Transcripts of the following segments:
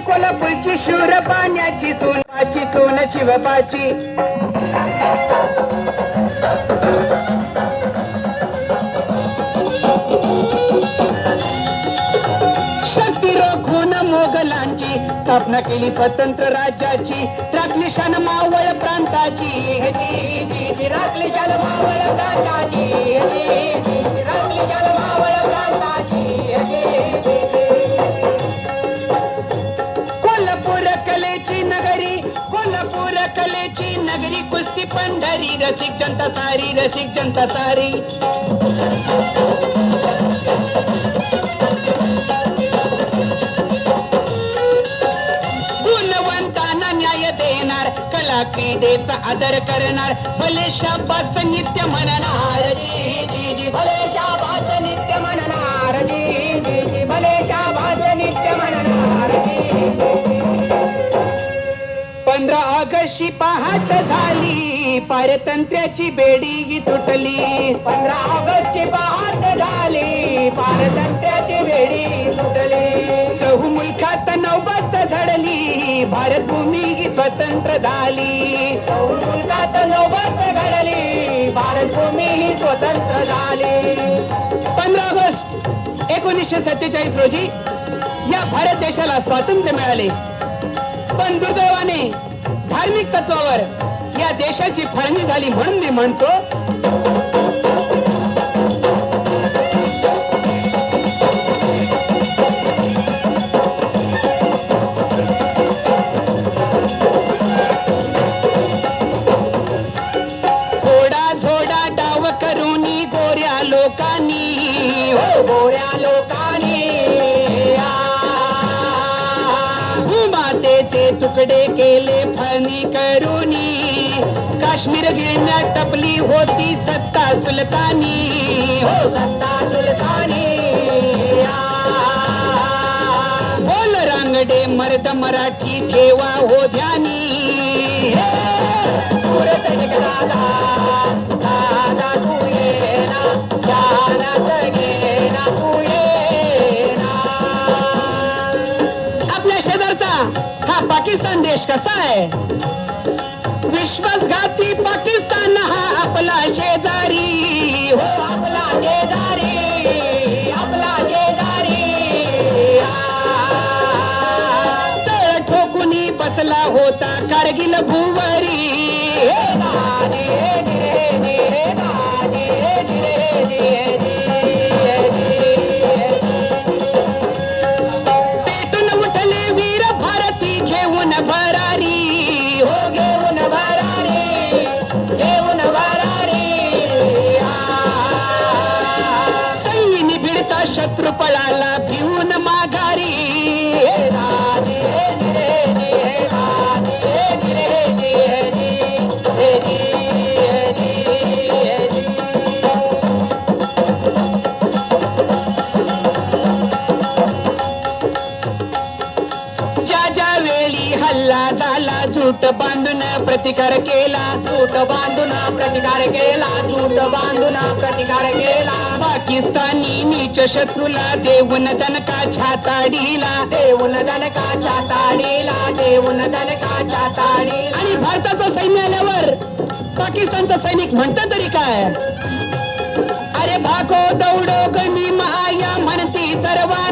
पाणी कोल्हापूरची शूर पाण्याची चून पाची चून शिवपाची शक्ती रोखून मोगलांची स्थापना केली स्वतंत्र राज्याची. राखली शान मावळ प्रांताची जी, जी, जी, राखली शान मावळ प्रांताची जी, जी, जी, राखली शान मावळ प्रांताची नगरी पंढरी रसिक जनता सारी रसिक जनता सारी. गुणवंतांना न्याय देणार कला क्रीडेचा आदर करणार. भले शाबास नित्य म्हणणार जी जी जी. भले शाबास नित्य म्हणणार जी जी जी. भले शाबास नित्य म्हणणार जी. पंधरा ऑगस्टची पहाट झाली. पारतंत्र्याची बेडी तुटली. पंधरा ऑगस्टची पहाट झाली. पारतंत्र्याची बेडी तुटली. चहू मुलखात नौबत झडली. भारत भूमी स्वतंत्र झाली. चहू मुलखात नौबत घडली. भारत भूमी स्वतंत्र झाली. पंधरा ऑगस्ट एकोणीसशे सत्तेचाळीस रोजी या भारत देशाला स्वातंत्र्य मिळाले. पण दुर्दैवाने धार्मिक तत्वावर या देशाची फाळणी झाली म्हणून मी म्हणतो भूमातेचे केले फणी करूनी. काश्मीर गिळण्यात टपली होती सत्ता सुलतानी. हो सत्ता सुलतानी. बोल रांगडे मर्द मराठी ठेवा हो ध्यानी. दादा दादा तू ये ना ना तू ये पाकिस्तान देश कसा आहे? विश्वासघाती पाकिस्तान हा आपला शेजारी. हो आपला शेजारी. आपला शेजारी. तळ ठोकुनी बसला होता कारगिल भुवरी. प्रतिकार केला झूट बांधून प्रतिकार केला झूट बांधून प्रतिकार केला. पाकिस्तानी नीच शत्रूला देऊन दनका छाताडीला देऊन दनका छाताडीला देऊन दनका छाताडी आणि भारताचं सैन्य आल्यावर पाकिस्तानचा सैनिक म्हणतं तरी काय? अरे भाको दौडो गमी महाया म्हणती सर्वांना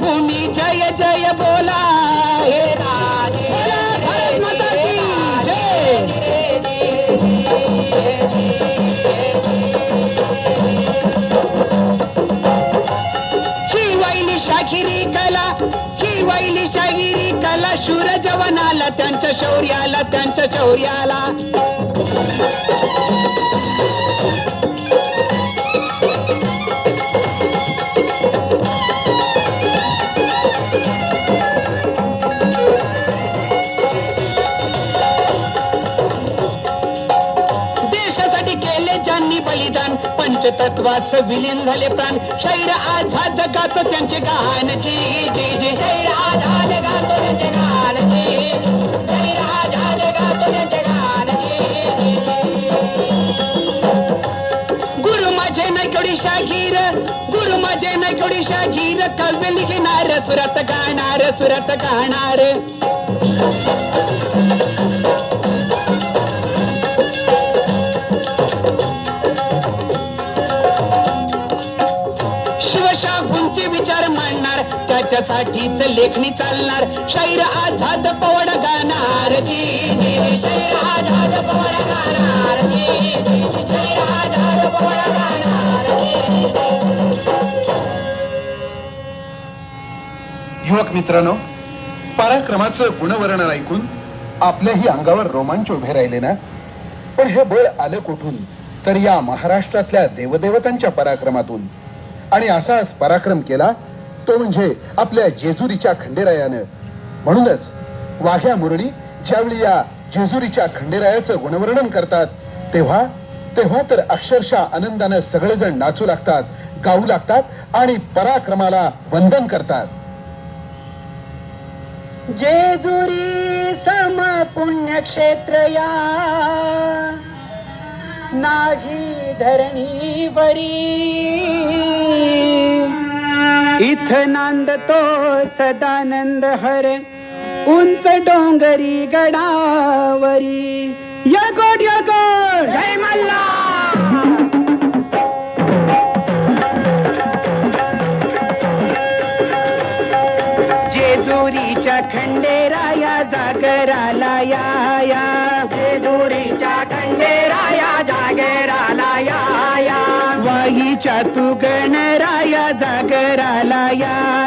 भूमी जय जय बोला हे शागिरी कला ही वाईली शागिरी कला शूर जवानाला त्यांच्या शौर्याला त्यांच्या शौर्याला. तत्वाच विलीन झाले प्राण. शैर आझाद गातो त्यांचे गाणची जी जी शैर शैर आझा जगातो त्यांचे गाणची शागीर. गुरु माझे शागीर. लिहिणार सुरात गाणार सुरात गाणार. त्याच्यासाठीच लेखणी चालणार. शैर आझाद पवड गाणार. आझाद पवड गाणार. आझाद पवड गाणार. युवक मित्रांनो पराक्रमाचं गुणवर्णन ऐकून आपल्याही अंगावर रोमांच उभे राहिले ना? पण हे बळ आलं कुठून? तर या महाराष्ट्रातल्या देवदेवतांच्या पराक्रमातून. आणि असाच पराक्रम केला तो म्हणजे आपल्या जेजुरीच्या खंडेरायानं. म्हणूनच वाघ्या मुरळी ज्यावेळी या जेजुरीच्या खंडेरायाचं गुणवर्णन करतात तेव्हा तेव्हा तर अक्षरशः आनंदानं सगळेजण नाचू लागतात गाऊ लागतात आणि पराक्रमाला वंदन करतात. जेजुरी सम पुण्यक्षेत्र या. नाही धरणी इथ नांदतो सदानंद हर उंच डोंगरी गडावरी. यगोड यगोड जय मल्ला. जेजुरीच्या खंडेराया जागराला या या. तू गणराया जागराला या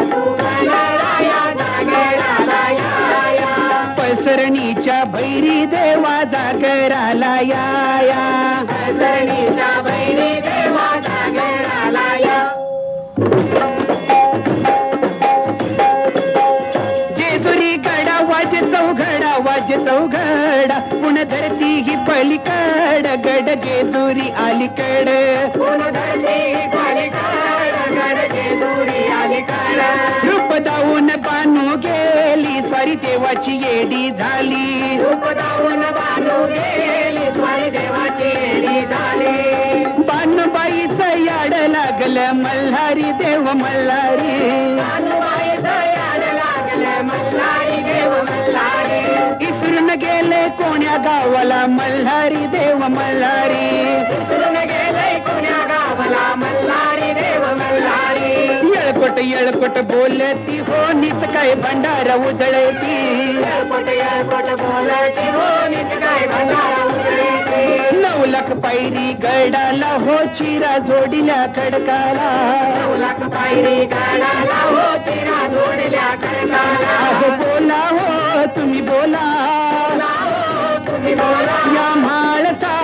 तू गणराया जागराला या. पसरणीच्या भैरी देवा जागराला या. पसरणीच्या भैरी देवा चौघडा पुन धरती ही पलीकड गड जेजुरी अलीकड पुन धरती ही पलीकड गड जेजुरी अलीकड रूप दाऊन बानू गेली स्वारी देवाची येडी झाली रूप दाऊन बानू गेली स्वारी देवाची येडी झाली बानुबाईचं याड लागलं मल्हारी देव मल्हारी बानुबाईचं याड लागलं मल्हारी इसरून गेले कोण्या गावाला? मल्हारी देव मल्हारी. इसरून गेले कोण्या गावाला? मल्हारी देव मल्हारी. येळकोट येळकोट बोलती हो नित काय भंडार उधळती येळकोट येळकोट बोलती हो नित काय भंडार उधळती नऊ लाख पायरी गडाला हो चिरा जोडिल्या खडकाला. नऊ लाख पायरी गडाला हो चिरा जोडिल्या खडकाला. अहो बोला हो तुम्ही बोला. तुम्ही बोला. या म्हाळसा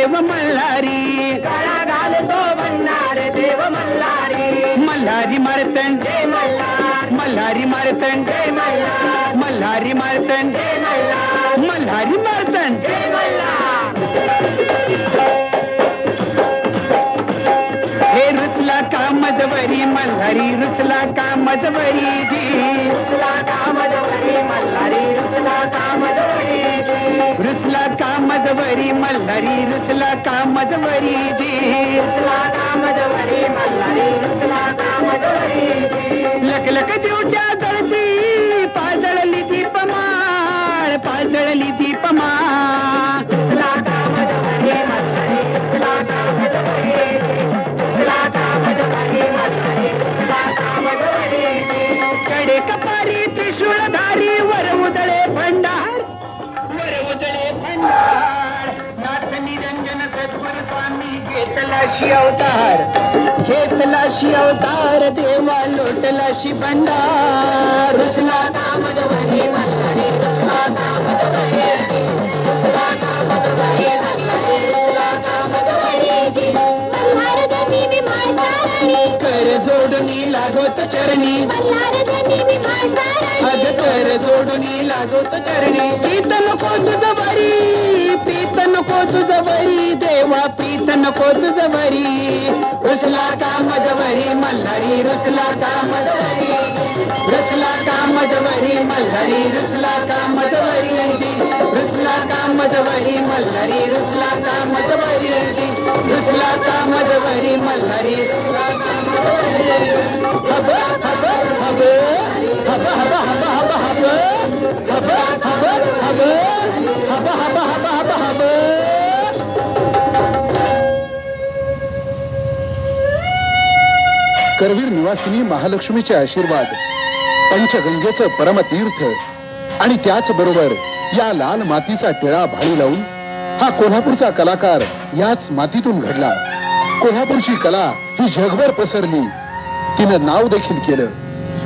देव मल्हारी. गळा घालतो भंडारी देव मल्हारी मल्हारी मारतन जय मल्हार मल्हारी मारतन जय मल्हार मल्हारी मारतन जय मल्हार का मजवरी मल्हारी रुसला का मजवरी जी? रुसला का मजवरी मल्हारी रुसला का मजवरी जी? रुसला का मजवरी मल्हारी रुसला का मजवरी जी? रुसला का मजवरी मल्हारी रुसला का मजवरी जी? लक लक लाशी अवतार. घेतलाशी अवतार देवा लोटलाशी भंडार. रुचला कर जोडणी लागोत चरणी. अग कर जोडणी लागोत चरणी. शीतल कोस जबारी प्रीत पीत नको तुझवरी देवा प्रीत नको तुझवरी रुसला का मजवरी मल्हारी रुसला का मजवरी. रुसला का मजवरी मल्हारी रुसला का मजवरी. रुसला का मजवरी मल्हारी रुसला का मजवरी. रुसला का मजवरी मल्हारी रुसला का मजवरी. हब हब हब हब हब हब हब हब हब हब. हब हब हब हब हब हब. करवीर निवासिनी महालक्ष्मीचे आशीर्वाद पंचगंगेचं परमतीर्थ आणि त्याच बरोबर या लाल मातीचा टिळा भाळी लावून हा कोल्हापूरचा कलाकार याच मातीतून घडला. कोल्हापूरची कला ही जगभर पसरली. तिनं नाव देखील केलं.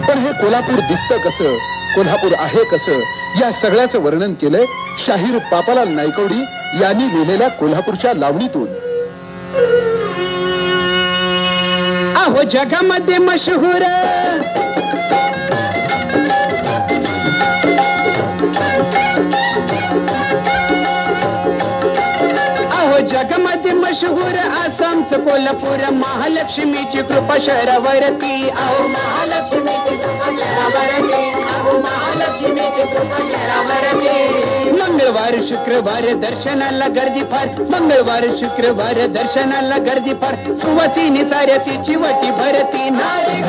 पण हे कोल्हापूर दिसतं कसं कोल्हापूर आहे कसं या सगळ्याचं वर्णन केलंय शाहीर पापालाल नायकवडी यांनी लिहिलेल्या कोल्हापूरच्या लावणीतून. हो जगामध्ये मशहूर. अहो जगामध्ये मशहूर आसामचं कोल्हापूर महालक्ष्मीची कृपा शहरावरती. अहो महालक्ष्मीची कृपा शहरावरती. अहो महालक्ष्मीची कृपा शहरावरती. मंगळवार शुक्रवार दर्शनाला गर्दी फार मंगळवार शुक्रवार दर्शनाला गर्दी फार सुवती साऱ्या तिची वटी भरती नारी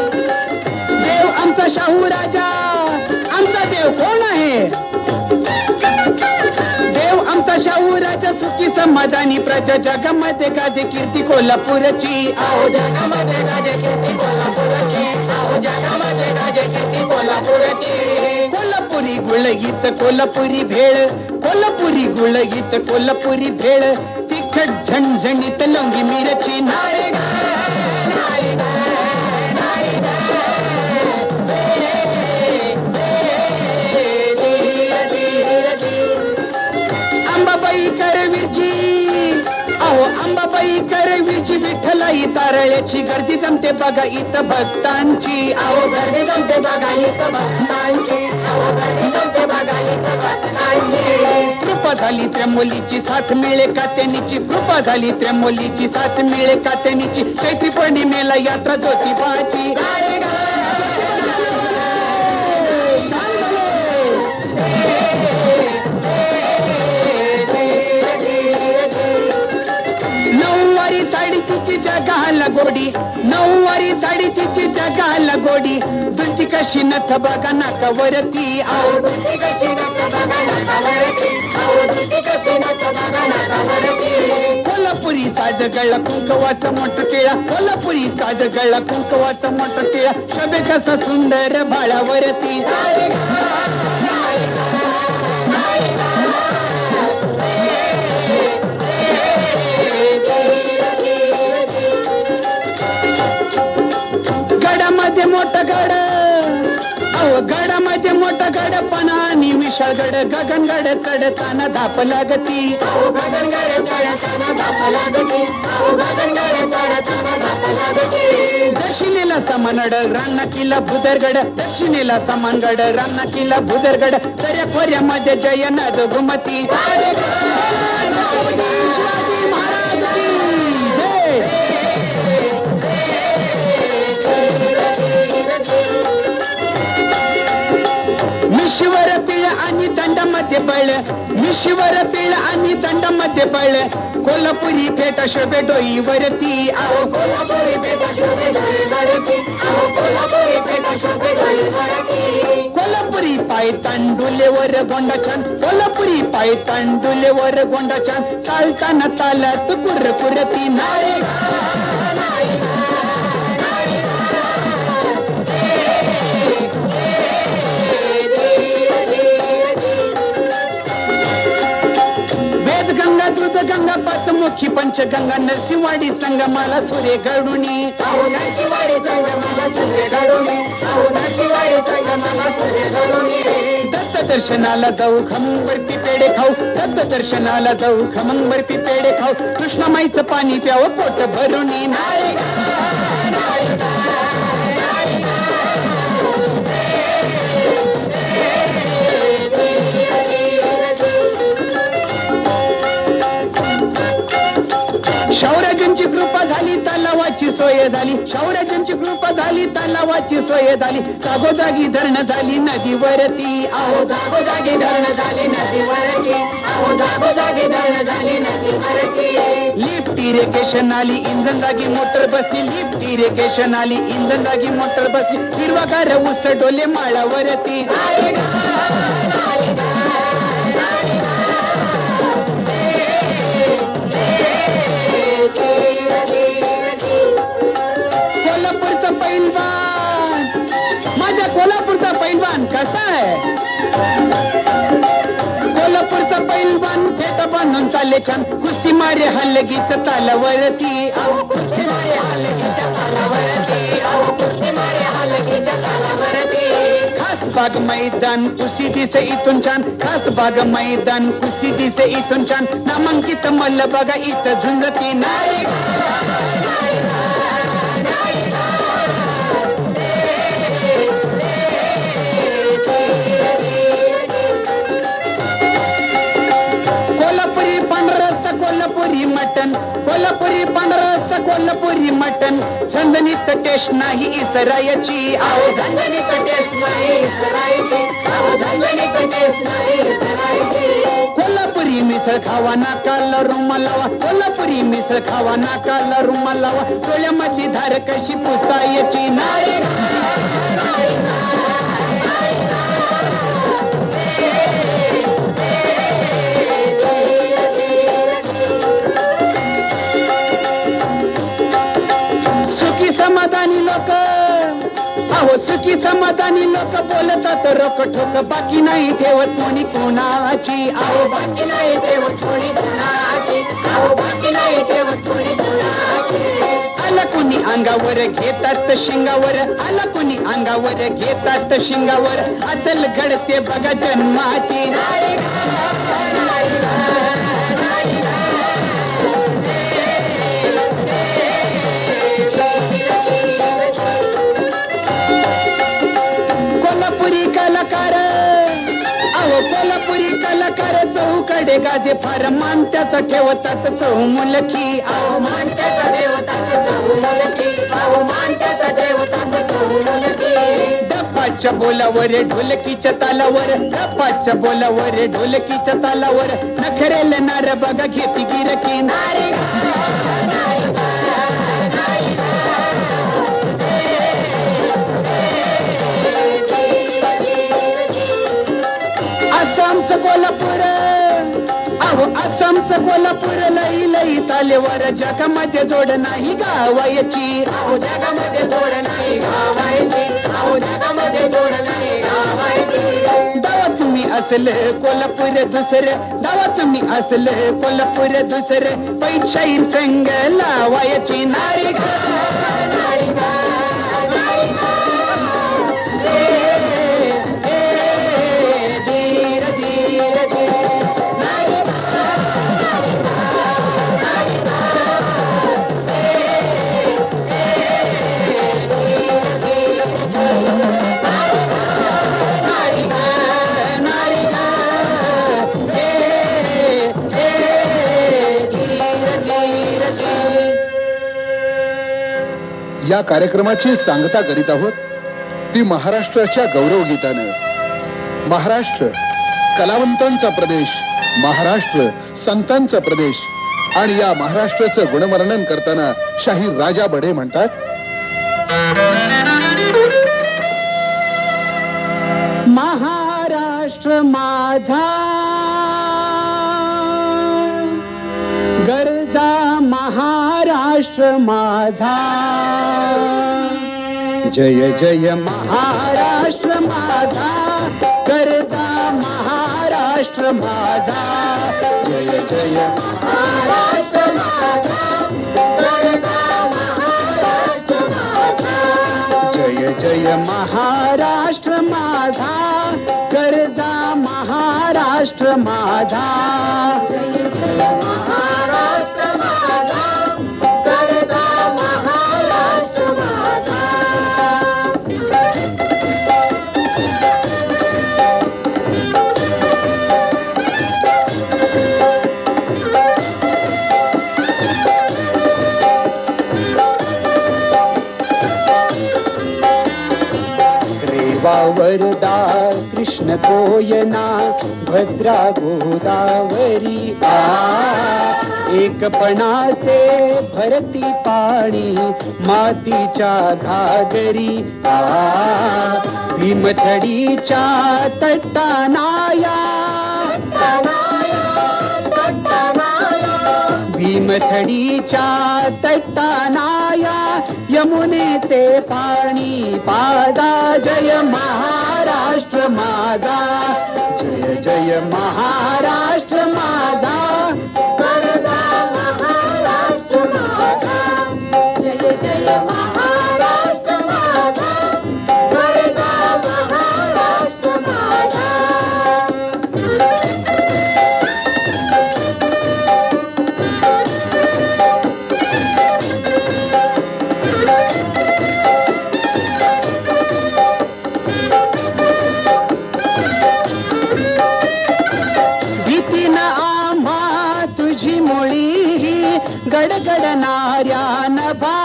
देव आमचा शाहू राजा आमचा देव सुखी समाधानी प्रजा जगामध्ये गाजे कीर्ती कोल्हापूरची. आहो जगामध्ये गाजे कीर्ती कोल्हापूरची. आहो जगामध्ये गाजे कीर्ती कोल्हापूरची. कोल्हापुरी गुळगीत कोल्हापुरी भेळ. कोल्हापुरी गुळगीत कोल्हापुरी भेळ. तिखट झणझणीत लवंगी मिरची. नारे गा, नारे. अंबाबाई करवीची विठ्ठलाई तारळ्याची गर्दी जमते बघा इथं भक्तांची. अहो गर्दी जमते बघा इथं भक्तांची. अहो गर्दी जमते बघा इथं भक्तांची. कृपा झाली त्या मुलीची साथ मिळे कात्यानीची कृपा झाली त्या मुलीची साथ मिळे कात्यानीची चैत्री पौर्णिमेला यात्रा ज्योतिबाची. तिची जगाला गोडी. नऊवारी साडी तिची जगाला गोडी. तुझी कशी नथ बघा नाकावरती आओ. तुझी कशी नथ बघा नाकावरती आओ. तुझी कशी नथ बघा नाकावरती कोल्हापुरी साज गळा कुंकवाचा मोठा टिळा. कोल्हापुरी साज गळा कुंकवाचा मोठा टिळा. शबे कसा सुंदर भाळावरती गडगड पणानी विषगड गगनगड कडताना धाप लागती. गगनगड कडताना धाप लागती. गगनगड कडताना धाप लागती. दक्षिणेला समानड रानकिला भुदरगड. दक्षिणेला समानगड रानकिला भुदरगड. दर्या जयनाद घुमती. ईश्वर पिळ आणि दंडामध्ये पळ. ईश्वर पिळ आणि दंडामध्ये पळ. कोल्हापुरी फेटा शोभे डोईवरती. आहो कोल्हापुरी फेटा शोभे डोईवरती. आहो कोल्हापुरी फेटा शोभे डोईवरती. कोल्हापुरी पाय तांडुलेवर गोंडा छान कोल्हापुरी पाय तांडुलेवर गोंडा छान चालताना चालत कुरकुरती नारे. दूध गंगा पाचमुखी पंचगंगा नरसिंवाडी संगमाला सूर्य गडुणी दत्त दर्शनाला जाऊ खमंगवरती पेढे खाऊ. दत्त दर्शनाला जाऊ खमंगवरती पेढे खाऊ. कृष्णामाईचं पाणी प्याव पोट भरून झाली तलावाची सोय झाली. शौर्याची कृपा झाली तलावाची सोय झाली. जागोजागी धरण झाली नदीवरती. आहो जागोजागी धरण झाली नदीवरती. आहो जागोजागी धरण झाली नदीवरती. लिफ्ट इरिगेशन आली इंधन जागी मोटर बसली. लिफ्ट इरिगेशन आली इंधन जागी मोटर बसली. हिरवागार उस डोले माळावरती. बांधून चालले छान कुस्ती मारे हल्लगीच तालावरती कुस्ती मारे हलगीच्या तालावरती. खास बाग मैदान कुस्ती दिसे इथून छान. खास बाग मैदान कुस्ती दिसे इथून छान. नामांकित मल्ल बघा इथं झुंजती नाही मटन. कोल्हापुरी पांढरा रस्सा कोल्हापुरी मटन. झणझणीत टेस्ट नाही इसरायची. आओ झणझणीत टेस्ट नाही इसरायची. आओ झणझणीत टेस्ट नाही इसरायची. कोल्हापुरी मिसळ खावा नाका रुमाल लावा. कोल्हापुरी मिसळ खावा नाकाला रुमाल लावा. डोळ्यामधली धार कशी पुसायची? नाही अहो सुखी समाधानी लोक बोलतात रोक ठोक बाकी नाही ठेवत कोणी कोणाची. अहो बाकी नाही ठेवत कोणी कोणाची. अहो बाकी नाही ठेवत कोणी कोणाची. आला कोणी अंगावर घेतात शिंगावर आला कोणी अंगावर घेतात शिंगावर. अदल घडते बघा जन्माची. कलाकार गाजे फार मान त्याचा ठेवतात चौ मुलकी अहो त्याचा ठेवतात चौ मुलकी त्याचा ठेवतात चौ डप्पाच्या बोलावर ढोलकीच्या तालावर डप्पाच्या बोलावर ढोलकीच्या तालावर. नखरेल नार बघा घेती गिरकी नारे आमचं कोल्हापूर अहो आसामचं कोल्हापूर लई लई तालेवर जगामध्ये जोड नाही गावायची. अहो जगामध्ये जोड नाही गावायची. अहो जगामध्ये जोड नाही गावायची. दावा तुम्ही असलं कोल्हापूर दुसरं दावा तुम्ही असलं कोल्हापूर दुसरं पैशाईर संग लावायची नारी गा, या कार्यक्रमाची सांगता करीत आहोत ती महाराष्ट्राच्या गौरवगीतानं महाराष्ट्र कलावंतांचा प्रदेश महाराष्ट्र संतांचा प्रदेश आणि या महाराष्ट्राचं गुणवर्णन करताना शाहीर राजा बडे म्हणतात महाराष्ट्र माझा. गरजा महाराष्ट्र माझा. जय जय महाराष्ट्र माझा. करता महाराष्ट्र माझा. जय जय महाराष्ट्र माझा. जय जय महाराष्ट्र माझा. कर महाराष्ट्र माझा. वरदा कृष्ण कोयना भद्रा गोदावरी आ. एकपणाचे भरती पाणी मातीच्या घागरी आ. भीमथडीच्या तट्टानाया. भीमथडीच्या तट्टानाया. यमुनेचे पाणी पादा जय महाराष्ट्र माझा. जय जय महाराष्ट्र माझा. गडगडणाऱ्या नभा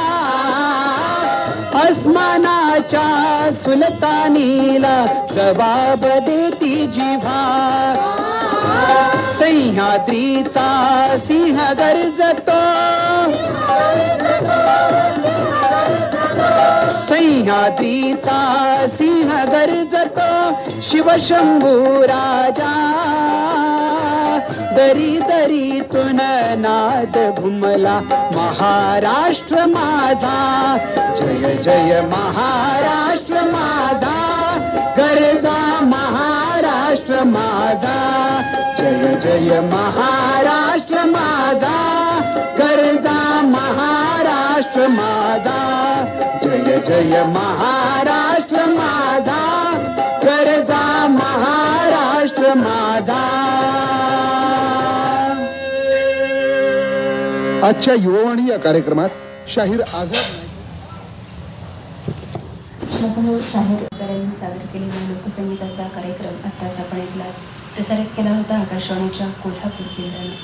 अस्मानाच्या सुलतानीला जबाब देती जिव्हा. सह्याद्रीचा सिंह गरजतो. सह्याद्रीचा सिंह गरजतो. शिवशंभू राजा. दरी दरी नाद घुमला. महाराष्ट्र माझा. जय जय महाराष्ट्र माझा. गरजा महाराष्ट्र माझा. जय जय महाराष्ट्र माझा. गरजा महाराष्ट्र माझा. जय जय महाराष्ट्र माझा. गरजा महाराष्ट्र माझा. आजच्या युववाणी या कार्यक्रमात शाहीर आझाद शाहीर सादर केलेला लोकसंगीताचा कार्यक्रम आत्ताच आपण ऐकला. प्रसारित केला होता आकाशवाणीच्या कोल्हापूर केंद्राने.